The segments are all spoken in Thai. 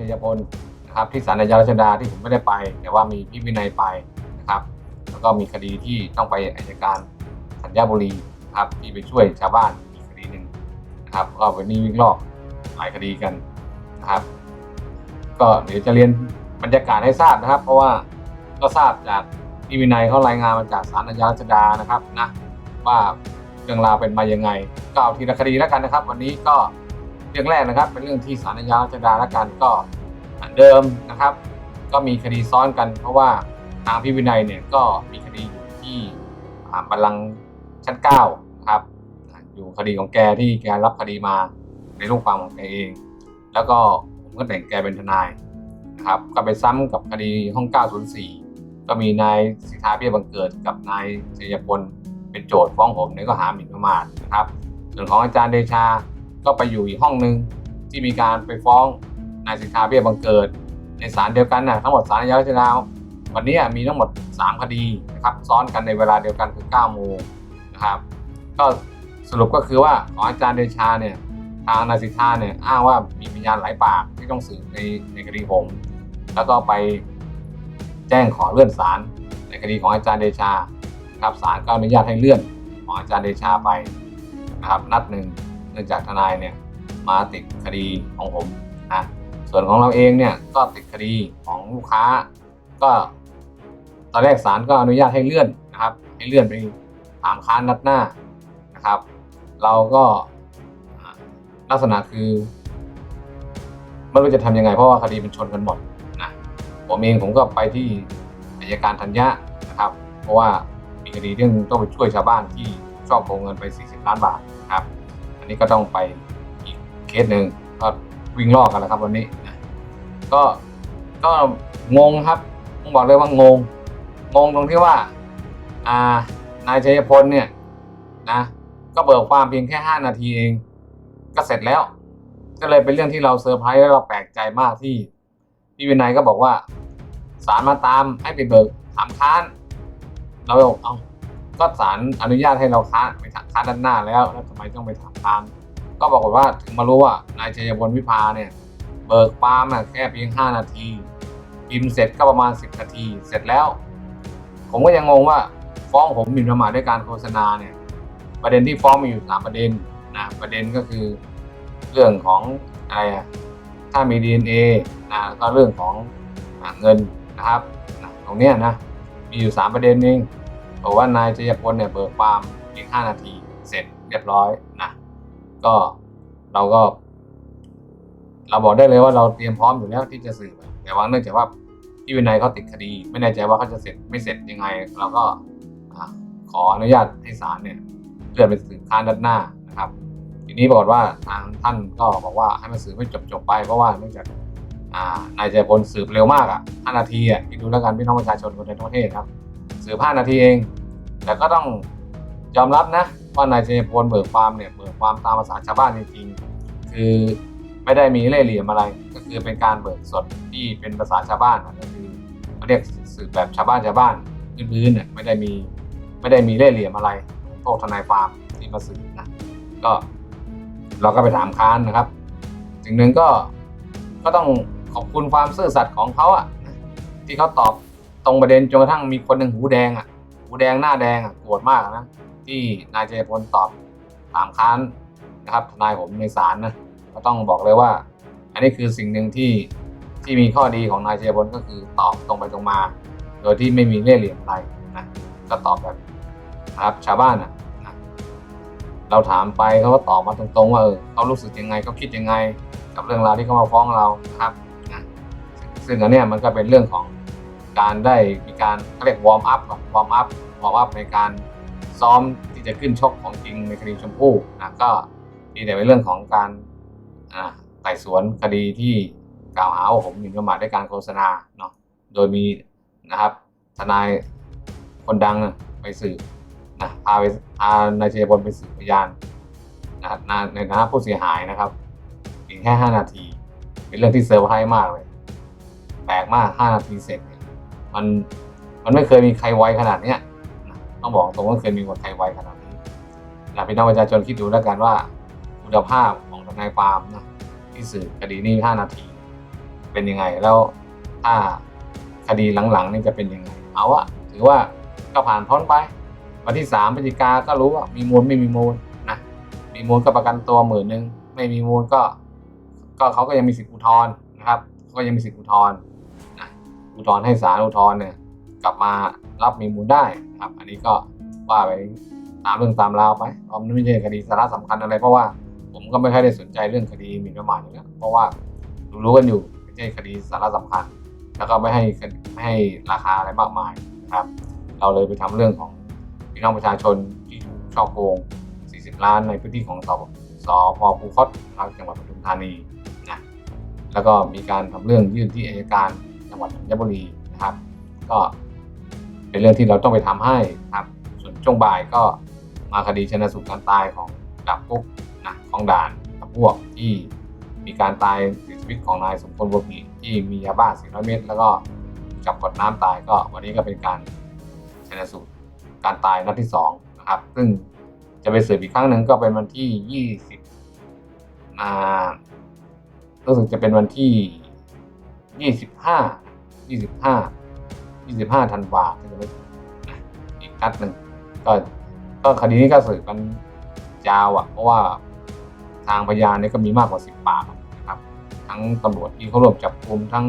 ายชัยพลนะครับที่ศาลอาญารัชดาที่ผมไม่ได้ไป แต่ว่ามีพี่วินัยไปนะครับแล้วก็มีคดีที่ต้องไปอัยการธัญญาบุรีนะครับที่ไปช่วยชาวบ้านอีกคดีหนึ่งนะครับก็วันนี้วิ่งลอกหลายคดีกันนะครับก็เดี๋ยวจะเรียนบรรยากาศให้ทราบนะครับ เพราะว่าก็ทราบจากพี่วินัยเขารายงานมาจากศาลอาญารัชดานะครับนะว่าเรื่องราวเป็นมายังไงก็เอาทีละคดีแล้วกันนะครับ วันนี้ก็ เรื่องแรกนะครับ เป็นเรื่องที่ศาลอาญารัชดาล้วกันก็เดิมนะครับ ก็มีคดีซ้อนกัน เพราะว่าทางพี่วินัยเนี่ยก็มีคดีอยู่ที่บัลลังก์ชั้นเก้านะครับอยู่คดีของแกที่แกรับคดีมาในลูกความของแกเอง แล้วก็ผมก็แต่งแกเป็นทนายนะครับ ก็ไปซ้ำกับคดีห้อง 904 ก็มีนายสิทธาเบี้ยบังเกิดกับนายชัยพลเป็นโจทย์ฟ้องผมในข้อหาหมิ่นประมาทนะครับ ส่วนของอาจารย์เดชา ก็ไปอยู่อีกห้องหนึ่งที่มีการไปฟ้องนายสิทธาเบี้ยบังเกิด ในศาลเดียวกันนะทั้งหมดศาลอาญารัชดาวันนี้มีทั้งหมด 3 คดีนะครับซ้อนกันในเวลาเดียวกันคือ9โมงนะครับก็สรุปก็คือว่าของอาจารย์เดชาเนี่ยทางนายสิทธาเนี่ยอ้างว่ามีพยานหลายปากที่ต้องสืบในในคดีผมแล้วก็ไปแจ้งขอเลื่อนศาลในคดีของอาจารย์เดชาครับศาลก็อนุญาตให้เลื่อนของอาจารย์เดชาไปนะครับนัดหนึ่ง เนื่องจากทนายเนี่ยมาติดคดีของผมนะส่วนของเราเองเนี่ยก็ติดคดีของลูกค้า ก็ตอนแรกศาลก็อนุญาตให้เลื่อนนะครับ ให้เลื่อนไปถามค้านนัดหน้านะครับ เราก็ลักษณะคือไม่รู้จะทำยังไงเพราะว่าคดีมันชนกันหมดนะผมเองผมก็ไปที่อัยการธัญญะนะครับ เพราะว่ามีคดีเรื่องต้องไปช่วยชาวบ้านที่ชอบโกงเงินไป 40 ล้านบาทนะครับ นี้ก็ต้องไปอีกเคสหนึ่งก็วิ่งลอกกันแล้วครับ วันนี้นะก็ก็งงครับต้องบอกเลยว่างง งงตรงที่ว่า อ่านายชัยพลเนี่ยนะก็เบิกความเพียงแค่5นาทีเอง ก็เสร็จแล้ว ก็เลยเป็นเรื่องที่เราเซอร์ไพรส์และเราแปลกใจมากที่พี่วินัยก็บอกว่าศาลมาตามให้ไปเบิกถามค้าน เราบอกเอา ก็ศาลอนุญาตให้เราค้าไปค้าด้านหน้าแล้วแล้วทำไมต้องไปถามค้านก็บอกฏว่าถึงมารู้ว่านายชัยพลวิภาเนี่ยเบิกความอะแค่เพียง 5 นาทีพิมพ์เสร็จก็ประมาณ 10 นาที เสร็จแล้ว ผมก็ยังงงว่าฟ้องผมหมิ่นประมาทด้วยการโฆษณาเนี่ยประเด็นที่ฟ้องมีอยู่สามประเด็นนะประเด็นก็คือเรื่องของอะไรอะถ้ามี DNA นะก็เรื่องของอเงินนะครับนะตรงเนี้ยนะมีอยู่สามประเด็นเอง บอกว่านายชัยพลเนี่ยเบิกความเพียงห้านาที เสร็จเรียบร้อยนะก็เราก็ เราบอกได้เลยว่าเราเตรียมพร้อมอยู่แล้วที่จะสืบแต่ว่าเนื่องจากว่าพี่วินัยเขาติดคดี ไม่แน่ใจว่าเขาจะเสร็จไม่เสร็จยังไง เราก็ขออนุญาตให้ศาลเนี่ยเลื่อนไปสืบค้านด้านหน้านะครับ ทีนี้ปรากฏว่าทางท่านก็บอกว่าให้มันสืบให้จบจบๆไปเพราะว่าเนื่องจากนายชัยพลสืบเร็วมากอะ5นาทีอะคิดดูแล้วกันพี่น้องประชาชนคนในทั่วประเทศครับ สืบ5นาทีเอง แต่ก็ต้องยอมรับนะว่านายชัยพลเบิกความเนี่ยเบิกความตามภาษาชาวบ้านจริงๆ คือไม่ได้มีเล่ห์เหลี่ยมอะไร ก็คือเป็นการเบิกสดที่เป็นภาษาชาวบ้านก็คือเรียกสืบแบบชาวบ้านชาวบ้านพื้นๆเนี่ยไม่ได้มีไม่ได้มีเล่ห์เหลี่ยมอะไรพวกทนายความที่มาสืบนะก็เราก็ไปถามค้านนะครับสิ่งหนึ่งก็ก็ต้องขอบคุณความซื่อสัตย์ของเขาอะที่เขาตอบ ตรงประเด็นจนกระทั่งมีคนหนึ่งหูแดงอะ หูแดงหน้าแดงอะโกรธมากนะที่นายเจพลตอบถามค้านนะครับทนายผมในศาลนะก็ต้องบอกเลยว่า อันนี้คือสิ่งหนึ่งที่ที่มีข้อดีของนายเจพลก็คือตอบตรงไปตรงมา โดยที่ไม่มีเล่ห์เหลี่ยมอะไรนะก็ตอบแบบนะครับชาวบ้านอะเราถามไปเขาก็ตอบมาตรงๆว่าเออเขารู้สึกยังไงเขาคิดยังไง กับเรื่องราวที่เขามาฟ้องเรานะครับนะซึ่งอันเนี้ยมันก็เป็นเรื่องของ การได้มีการเขารียกวอร์มอัพก่อนวอร์มอัพวอร์มอัพในการซ้อมที่จะขึ้นชกของจริงในคดีชมพู่นะก็มีแต่เป็นเรื่องของการไต่สวนคดีที่กล่าวหาว่าผมหมิ่นประมาทด้วยการโฆษณาเนาะโดยมีนะครับทนายคนดังไปสืบนะพาไปพานายเชยบนไปสืบพยานนะในในฐานะผู้เสียหายนะครับเพียงแค่ 5 นาที เป็นเรื่องที่เซอร์ไพรส์มากเลย แปลกมาก 5 นาทีเสร็จ มันมันไม่เคยมีใครไวขนาดเนี้ยต้องบอกตรงว่าเคยมีคนใครไวขนาดนี้นะพี่น้องประชาชนคิดดูแล้วกันว่าคุณภาพของทนายความนะที่สืบคดีนี้5นาที เป็นยังไงแล้วถ้าคดีหลังๆนี่จะเป็นยังไงเอาอะถือว่าก็ผ่านพ้นไป วันที่สามพฤศจิกาก็รู้ว่ามีมูลไม่มีมูลนะมีมูลก็ประกันตัวหมื่นหนึ่งไม่มีมูลก็ ก็เขาก็ยังมีสิทธิอุทธรณ์นะครับเขาก็ยังมีสิทธิอุทธรณ์น อุทธรณ์ให้ศาลอุทธรณ์เนี่ยกลับมารับมีมูลได้ครับ อันนี้ก็ว่าไปตามเรื่องตามราวไปเพราะมันไม่ใช่คดีสาระสำคัญอะไร เพราะว่าผมก็ไม่ค่อยได้สนใจเรื่องคดีหมิ่นประมาทอยู่แล้วเพราะว่ารู้กันอยู่ไม่ใช่คดีสาระสำคัญ แล้วก็ไม่ให้ไม่ให้ราคาอะไรมากมายนะครับ เราเลยไปทำเรื่องของพี่น้องประชาชนที่ถูกช่อโกง 40 ล้านในพื้นที่ของสสพภูคตนะครับจังหวัดปทุมธานีนะแล้วก็มีการทำเรื่องยื่นที่อัยการ จังหวัดธัญบุรีนะครับ ก็เป็นเรื่องที่เราต้องไปทำให้ครับ ส่วนช่วงบ่ายก็มาคดีชนะสูตรการตายของดาบกุ๊กนะของด่านกับพวกที่มีการตายเสียชีวิตของนายสมพลบัวผีที่มียาบ้า400เม็ดแล้วก็จับกดน้ำตายก็วันนี้ก็เป็นการชนะสูตรการตายนัดที่สองนะครับ ซึ่งจะไปสืบอีกครั้งหนึ่งก็เป็นวันที่ 20อ่ารู้สึกจะเป็นวันที่ 25 25 25ธันวาคมนะอีกนัดหนึ่งก็ก็คดีนี้ก็สืบกันยาวอะ เพราะว่าทางพยานเนี่ยก็มีมากกว่า10ปากนะครับ ทั้งตำรวจที่เขาร่วมจับกลุมทั้ง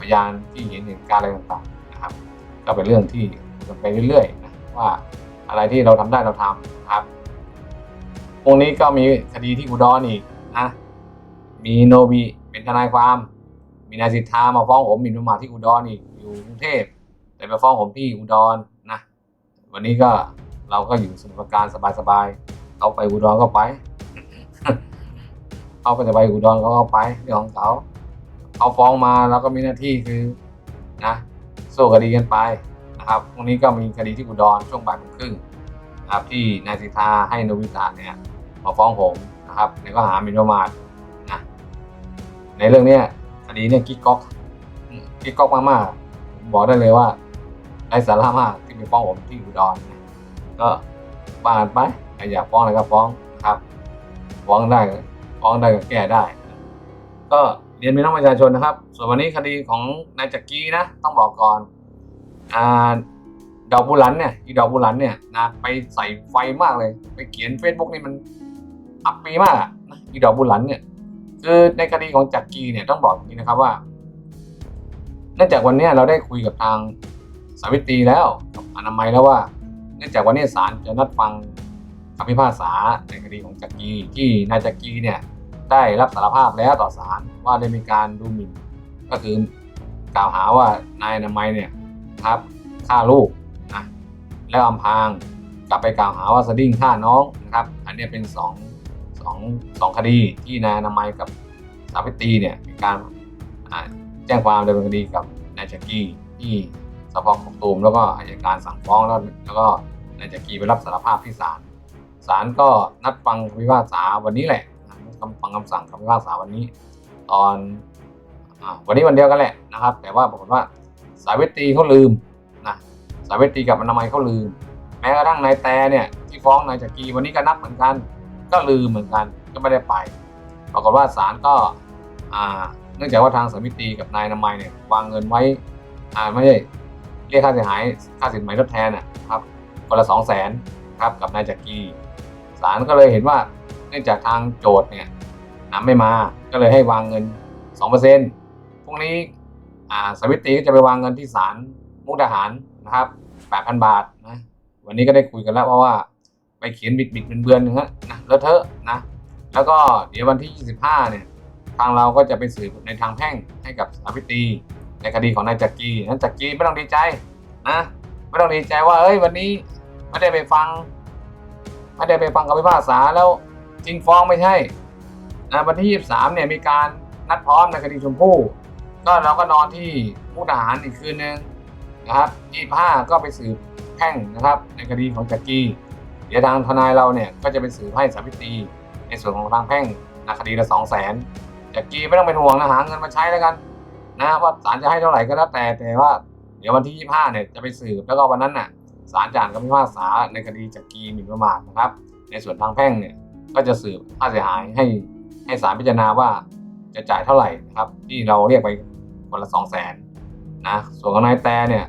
พยานที่เห็นเหตุการณ์อะไรต่างๆนะครับ ก็เป็นเรื่องที่ไปเรื่อยๆนะว่าอะไรที่เราทำได้เราทำนะครับวงนี้ก็มีคดีที่อุดรอีกนะมีโนบีเป็นทนายความ มีนายสิทธามาฟ้องผมหมิ่นประมาทที่อุดรอีกอยู่กรุงเทพแต่มาฟ้องผมที่อุดรนะ วันนี้ก็เราก็อยู่สมุทรปราการสบายๆเขาไปอุดรก็ไปเขาก็จะไปอุดรเขาก็ไปเรื่องของเขาเขาฟ้องมาเราก็มีหน้าที่คือนะสู้คดีกันไปนะครับพรุ่งนี้ก็มีคดีที่อุดรช่วงบ่ายโมงครึ่งนะครับที่นายสิทธาให้นวิตาเนี่ยมาฟ้องผมนะครับในข้อหาหมิ่นประมาทนะในเรื่องเนี้ย คดีเนี่ยกิ๊กก๊อกอืมกิ๊กก๊อกมากๆผมบอกได้เลยว่าไร้สาระมากที่ไปฟ้องผมที่อุดรนะก็บานไปใครอยากฟ้องอะไรก็ฟ้องนะครับฟ้องได้ก็ฟ้องได้ก็แก้ได้ ก็เรียนพี่น้องประชาชนนะครับ ส่วนวันนี้คดีของนายจักรีนะต้องบอกก่อนอ่าดอกบุหลันเนี่ยอีดอกบุหลันเนี่ยนะไปใส่ไฟมากเลย ไปเขียน Facebook นี่มันอับปีมากอะนะอีดอกบุหลันเนี่ย คือในคดีของจักรีเนี่ยต้องบอกอย่างนี้นะครับว่า เนื่องจากวันนี้เราได้คุยกับทางสาวิตรีแล้วกับอนามัยแล้วว่า เนื่องจากวันนี้ศาลจะนัดฟังคำพิพากษาในคดีของจักรีที่นายจักรีเนี่ยได้รับสารภาพแล้วต่อศาลว่าได้มีการดูหมิ่น ก็คือกล่าวหาว่านายอนามัยเนี่ยครับฆ่าลูกนะแล้วอำพรางกลับไปกล่าวหาว่าสดิ้งฆ่าน้องนะครับ อันนี้เป็นสอง สองสองคดีที่นายนามัยกับสาวิตรีเนี่ยมีการแจ้งความดำเนินคดีกับนายจักรีที่สพกกตูมแล้วก็อัยการสั่งฟ้องแล้วแล้วก็นายจักรีไปรับสารภาพที่ศาลศาลก็นัดฟังคำพิพากษาวันนี้แหละคำฟังคำสั่งคำพิพากษาวันนี้ ตอนอวันนี้วันเดียวกันแหละนะครับ แต่ว่าปรากฏว่าสาวิตรีเขาลืมนะสาวิตรีกับอนามัยเขาลืม แม้กระทั่งนายแต่เนี่ยที่ฟ้องนายจักรีวันนี้ก็นับเหมือนกัน ก็ลืมเหมือนกันก็ไม่ได้ไป ปรากฏว่าศาลก็เนื่องจากว่าทางสาวิตรีกับนายนามัยเนี่ยวางเงินไว้ไม่ใช่เรียกค่าเสียหายค่าสินไหมทดแทนนะครับคนละสองแสนครับกับนายจักรีศาลก็เลยเห็นว่าเนื่องจากทางโจทย์เนี่ยนำไม่มาก็เลยให้วางเงิน2%พรุ่งนี้สวิตรีก็จะไปวางเงินที่ศาลมุกดาหารนะครับ 8,000 บาทนะวันนี้ก็ได้คุยกันแล้วเพราะว่าไปเขียนบิดบิดเบือนๆนึงฮะนะ เลอะเทอะนะ แล้วก็เดี๋ยววันที่ 25 เนี่ย ทางเราก็จะไปสืบในทางแพ่งให้กับสาวิตรีในคดีของนายจักรีนั้นจักรีไม่ต้องดีใจนะ ไม่ต้องดีใจว่า เอ้ย วันนี้ไม่ได้ไปฟัง ไม่ได้ไปฟังคำพิพากษาแล้วจริงฟ้องไม่ใช่นะวันที่ 23 เนี่ยมีการนัดพร้อมในคดีชมพู่ ก็เราก็นอนที่มุกดาหารอีกคืนนึงนะครับ25ก็ไปสืบแพ่งนะครับ ในคดีของจักรี เดี๋ยวทางทนายเราเนี่ยก็จะไปสืบให้สาวิตรีในส่วนของทางแพ่งนะคดีละ2 0 0 0 0นจักรีไม่ต้องเป็นห่วงนะหาเงินมาใช้แล้วกันนะว่าศาลจะให้เท่าไหร่ก็แล้วแต่แต่ว่า เดี๋ยววันที่ 25เนี่ยจะไปสืบแล้วก็วันนั้นน่ะศาลจ่านคำพิพากษาในคดีจักรีหมิ่นประมาทนะครับ ในส่วนทางแพ่งเนี่ยก็จะสืบค่าเสียหายให้ให้ศาลพิจารณาว่าจะจ่ายเท่าไหร่นะครับ ที่เราเรียกไปคนละสองแสนนะส่วนของนายแต่เนี่ย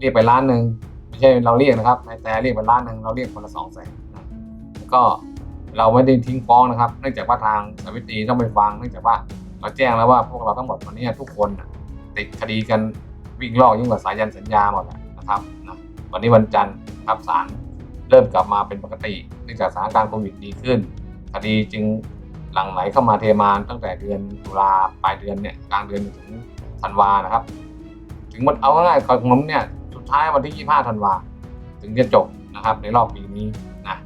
เรียกไปล้านหนึ่ง ไม่ใช่เราเรียกนะครับนายแต่เรียกไปล้านหนึ่งเราเรียกคนละสองแสนนะแล้วก็เราไม่ได้ทิ้งฟ้องนะครับ เนื่องจากว่าทางสวิตรีต้องไปฟัง เนื่องจากว่าเราแจ้งแล้วว่าพวกเราทั้งหมดวันนี้ทุกคนติดคดีกันวิ่งลอกยิ่งกว่าสายันสัญญาหมดนะครับนะวันนี้วันจันทร์ครับศาลเริ่มกลับมาเป็นปกติ เนื่องจากสถานการณ์โควิดดีขึ้น คดีจึงหลั่งไหลเข้ามาเทมาตั้งแต่เดือนตุลาปลายเดือนเนี่ยกลางเดือนถึงธันวานะครับ ถึงวันเอาง่ายๆของผมเนี่ย ท้ายวันที่ 25ธันวาถึงจะจบนะครับ ในรอบปีนี้นะ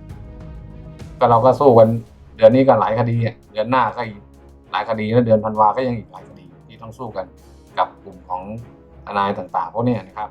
ก็เราก็สู้กันเดือนนี้ก็หลายคดีเดือนหน้าก็อีกหลายคดีแล้วเดือนธันวาก็ยังอีกหลายคดีที่ต้องสู้กันกับกลุ่มของทนายต่างๆพวกนี้นะครับ